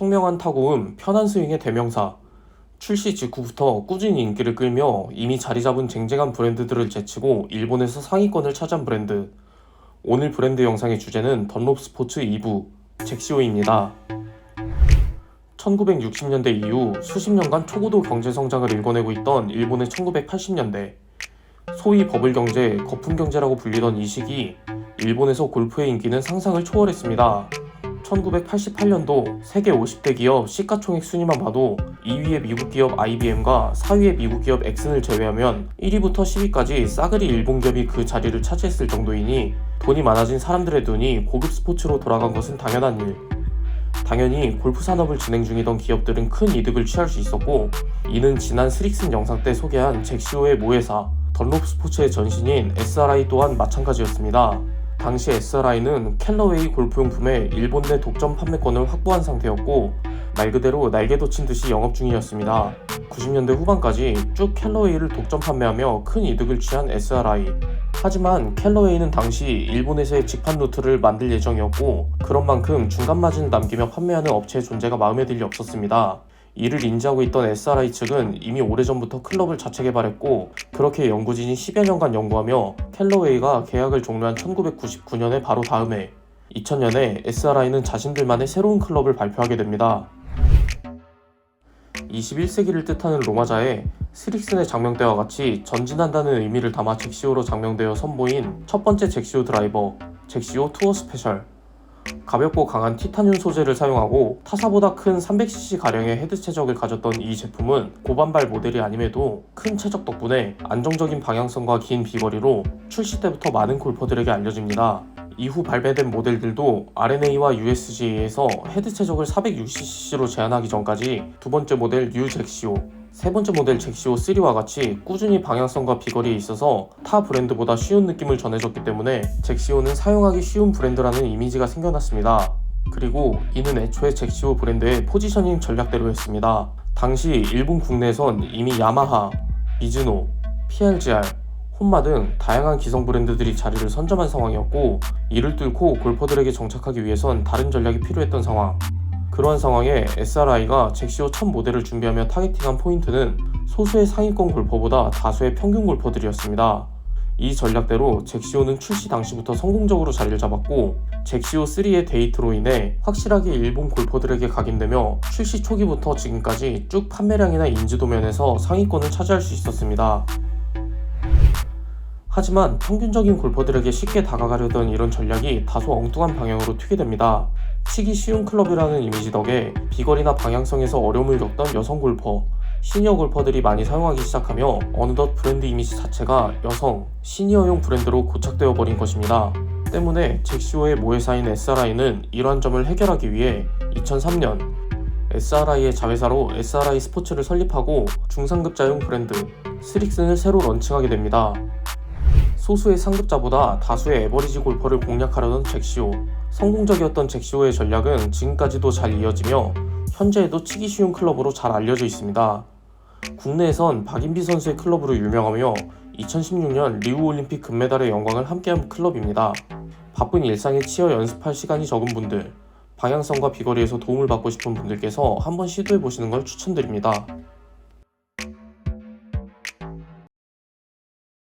청명한 타고음, 편한 스윙의 대명사. 출시 직후부터 꾸준히 인기를 끌며 이미 자리 잡은 쟁쟁한 브랜드들을 제치고 일본에서 상위권을 차지한 브랜드. 오늘 브랜드 영상의 주제는 던롭 스포츠 2부 잭시오입니다. 1960년대 이후 수십 년간 초고도 경제 성장을 일궈내고 있던 일본의 1980년대. 소위 버블 경제, 거품 경제라고 불리던 이 시기 일본에서 골프의 인기는 상상을 초월했습니다. 1988년도 세계 50대 기업 시가총액 순위만 봐도 2위의 미국 기업 IBM과 4위의 미국 기업 엑슨을 제외하면 1위부터 10위까지 싸그리 일본 기업이 그 자리를 차지했을 정도이니 돈이 많아진 사람들의 눈이 고급 스포츠로 돌아간 것은 당연한 일. 당연히 골프 산업을 진행 중이던 기업들은 큰 이득을 취할 수 있었고 이는 지난 스릭슨 영상 때 소개한 잭시오의 모회사 던롭 스포츠의 전신인 SRI 또한 마찬가지였습니다. 당시 SRI는 캘러웨이 골프용품의 일본 내 독점 판매권을 확보한 상태였고 말 그대로 날개 돋친 듯이 영업 중이었습니다. 90년대 후반까지 쭉 캘러웨이를 독점 판매하며 큰 이득을 취한 SRI. 하지만 캘러웨이는 당시 일본에서의 직판 루트를 만들 예정이었고 그런 만큼 중간 마진을 남기며 판매하는 업체의 존재가 마음에 들리 없었습니다. 이를 인지하고 있던 SRI 측은 이미 오래전부터 클럽을 자체 개발했고 그렇게 연구진이 10여 년간 연구하며 캘러웨이가 계약을 종료한 1999년의 바로 다음 해 2000년에 SRI는 자신들만의 새로운 클럽을 발표하게 됩니다. 21세기를 뜻하는 로마자에 스릭슨의 장명대와 같이 전진한다는 의미를 담아 잭시오로 장명되어 선보인 첫 번째 잭시오 드라이버, 잭시오 투어 스페셜. 가볍고 강한 티타늄 소재를 사용하고 타사보다 큰 300cc 가량의 헤드 최적을 가졌던 이 제품은 고반발 모델이 아님에도 큰 최적 덕분에 안정적인 방향성과 긴 비거리로 출시 때부터 많은 골퍼들에게 알려집니다. 이후 발매된 모델들도 RNA와 USGA에서 헤드 최적을 460cc로 제한하기 전까지 두 번째 모델 뉴 잭시오, 세 번째 모델 잭시오 3와 같이 꾸준히 방향성과 비거리에 있어서 타 브랜드보다 쉬운 느낌을 전해줬기 때문에 잭시오는 사용하기 쉬운 브랜드라는 이미지가 생겨났습니다. 그리고 이는 애초에 잭시오 브랜드의 포지셔닝 전략대로였습니다. 당시 일본 국내에선 이미 야마하, 미즈노, PRGR, 혼마 등 다양한 기성 브랜드들이 자리를 선점한 상황이었고 이를 뚫고 골퍼들에게 정착하기 위해선 다른 전략이 필요했던 상황. 그러한 상황에 SRI가 잭시오 첫 모델을 준비하며 타겟팅한 포인트는 소수의 상위권 골퍼보다 다수의 평균 골퍼들이었습니다. 이 전략대로 잭시오는 출시 당시부터 성공적으로 자리를 잡았고 잭시오 3의 데이트로 인해 확실하게 일본 골퍼들에게 각인되며 출시 초기부터 지금까지 쭉 판매량이나 인지도 면에서 상위권을 차지할 수 있었습니다. 하지만 평균적인 골퍼들에게 쉽게 다가가려던 이런 전략이 다소 엉뚱한 방향으로 튀게 됩니다. 치기 쉬운 클럽이라는 이미지 덕에 비거리나 방향성에서 어려움을 겪던 여성 골퍼, 시니어 골퍼들이 많이 사용하기 시작하며 어느덧 브랜드 이미지 자체가 여성, 시니어용 브랜드로 고착되어 버린 것입니다. 때문에 잭시오의 모회사인 SRI는 이러한 점을 해결하기 위해 2003년 SRI의 자회사로 SRI 스포츠를 설립하고 중상급자용 브랜드 스릭슨을 새로 런칭하게 됩니다. 소수의 상급자보다 다수의 에버리지 골퍼를 공략하려는 잭시오. 성공적이었던 잭시오의 전략은 지금까지도 잘 이어지며 현재에도 치기 쉬운 클럽으로 잘 알려져 있습니다. 국내에선 박인비 선수의 클럽으로 유명하며 2016년 리우 올림픽 금메달의 영광을 함께한 클럽입니다. 바쁜 일상에 치여 연습할 시간이 적은 분들, 방향성과 비거리에서 도움을 받고 싶은 분들께서 한번 시도해 보시는 걸 추천드립니다.